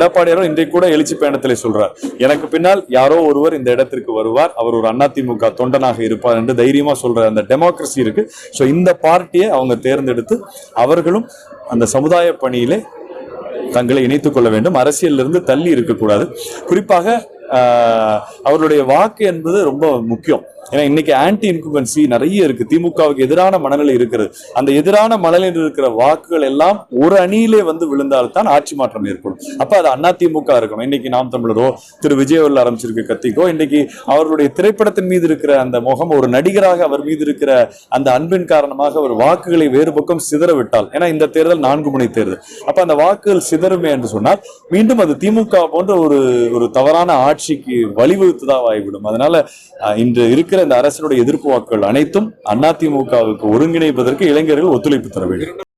எடப்பாடியாரும் இன்றைக்கு கூட எழுச்சி பயணத்தில் சொல்றார். எனக்கு பின்னால் யாரோ ஒருவர் இந்த இடத்திற்கு வருவார். அவர் ஒரு அதிமுக தொண்டனாக இருப்பார் என்று தைரியமா சொல்ற அந்த டெமோக்ரஸி இருக்கு. ஸோ இந்த பார்ட்டியை அவங்க தேர்ந்தெடுத்து அவர்களும் அந்த சமுதாய பணியிலே தங்களை இணைத்துக் கொள்ள வேண்டும். அரசியலிருந்து தள்ளி இருக்கக்கூடாது. குறிப்பாக அவர்களுடைய வாக்கு என்பது ரொம்ப முக்கியம். ஏன்னா இன்னைக்கு ஆன்டி இன்குபன்சி நிறைய இருக்கு. திமுகவுக்கு எதிரான மனநிலை இருக்கிறது. அந்த எதிரான மனநிலையில் இருக்கிற வாக்குகள் எல்லாம் ஒரு அணியிலே வந்து விழுந்தால்தான் ஆட்சி மாற்றம் ஏற்படும். அப்ப அது அண்ணா திமுக இருக்கணும். இன்னைக்கு நாம் தமிழரோ திரு விஜயவர்கள் ஆரம்பிச்சிருக்க கத்திக்கோ இன்னைக்கு அவருடைய திரைப்படத்தின் மீது இருக்கிற அந்த முகம் ஒரு நடிகராக அவர் மீது இருக்கிற அந்த அன்பின் காரணமாக அவர் வாக்குகளை வேறு பக்கம் சிதற விட்டால் ஏன்னா இந்த தேர்தல் நான்கு முனை தேர்தல். அப்ப அந்த வாக்குகள் சிதறுமே என்று சொன்னால் மீண்டும் அது திமுக போன்ற ஒரு ஒரு தவறான ஆட்சி ஆட்சிக்கு வழிவகுத்துதான் ஆகிவிடும் அதனால இன்று இருக்கிற இந்த அரசினுடைய எதிர்ப்பு வாக்குகள் அனைத்தும் அதிமுகவுக்கு ஒருங்கிணைப்பதற்கு இளைஞர்கள் ஒத்துழைப்பு தர வேண்டும்.